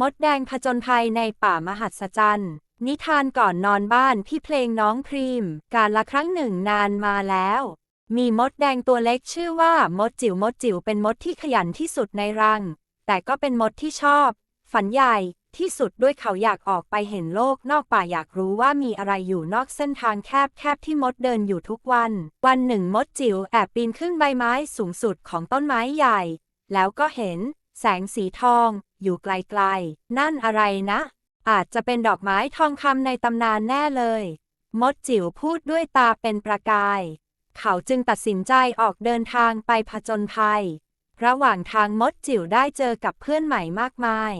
มดแดงผจญภัยในป่ามหัศจรรย์ นิทานก่อนนอนบ้านพี่เพลงน้องพรีม การละครั้งหนึ่งนานมาแล้ว มีมดแดงตัวเล็กชื่อว่ามดจิ๋วมดจิ๋วเป็นมดที่ขยันที่สุดในรัง แต่ก็เป็นมดที่ชอบ ฝันใหญ่ที่สุดด้วยเขาอยากออกไปเห็นโลกนอกป่าอยากรู้ว่ามีอะไรอยู่นอกเส้นทางแคบๆที่มดเดินอยู่ทุกวัน วันหนึ่งมดจิ๋วแอบปีนขึ้นใบไม้สูงสุดของต้นไม้ใหญ่ แล้วก็เห็น แสงสีทอง อยู่ไกลๆ นั่นอะไรนะ อาจจะเป็นดอกไม้ทองคำในตำนานแน่เลย มดจิ๋วพูดด้วยตาเป็นประกาย เขาจึงตัดสินใจออกเดินทางไปผจญภัย ระหว่างทางมดจิ๋วได้เจอกับเพื่อนใหม่มากมาย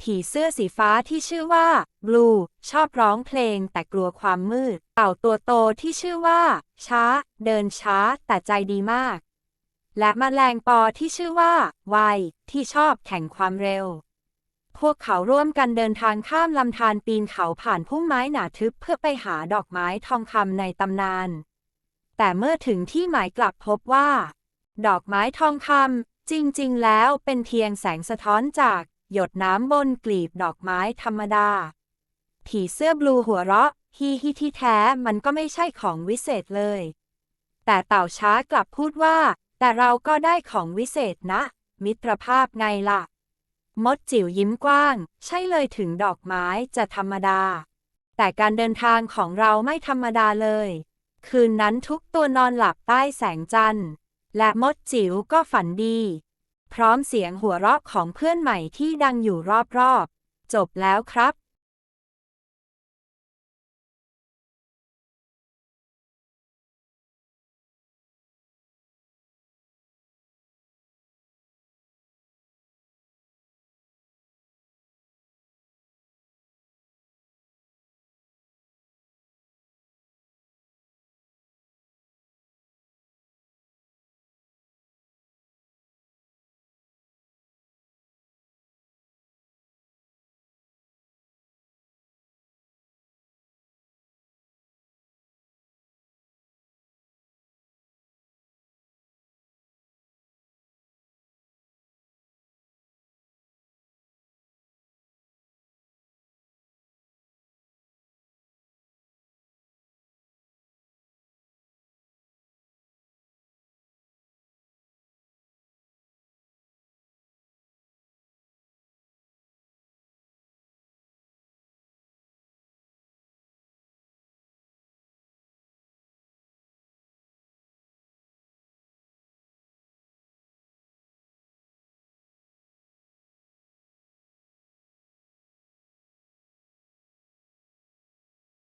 ผีเสื้อสีฟ้าที่ชื่อว่าบลูชอบร้องเพลงแต่กลัวความมืด เต่าตัวโตที่ชื่อว่า ช้า เดินช้าแต่ใจดีมาก และมแมลงปอที่ชื่อว่า ไว ที่ชอบแข่งความเร็ว พวกเขาร่วมกันเดินทางข้ามลำธารปีนเขาผ่านพุ่มไม้หนาทึบเพื่อไปหาดอกไม้ทองคำในตำนาน แต่เมื่อถึงที่หมายกลับพบว่า ดอกไม้ทองคำจริงๆ แล้วเป็นเพียงแสงสะท้อนจาก หยดน้ำบนกลีบดอกไม้ธรรมดา ผีเสื้อบลูหัวเราะฮีฮีที่แท้มันก็ไม่ใช่ของวิเศษเลย แต่เต่าช้ากลับพูดว่า แต่เราก็ได้ของวิเศษนะ มิตรภาพไงล่ะ มดจิ๋วยิ้มกว้าง ใช่เลยถึงดอกไม้จะธรรมดา แต่การเดินทางของเราไม่ธรรมดาเลย คืนนั้นทุกตัวนอนหลับใต้แสงจันทร์ และมดจิ๋วก็ฝันดี พร้อมเสียงหัวเราะของเพื่อนใหม่ที่ดังอยู่รอบๆ จบแล้วครับ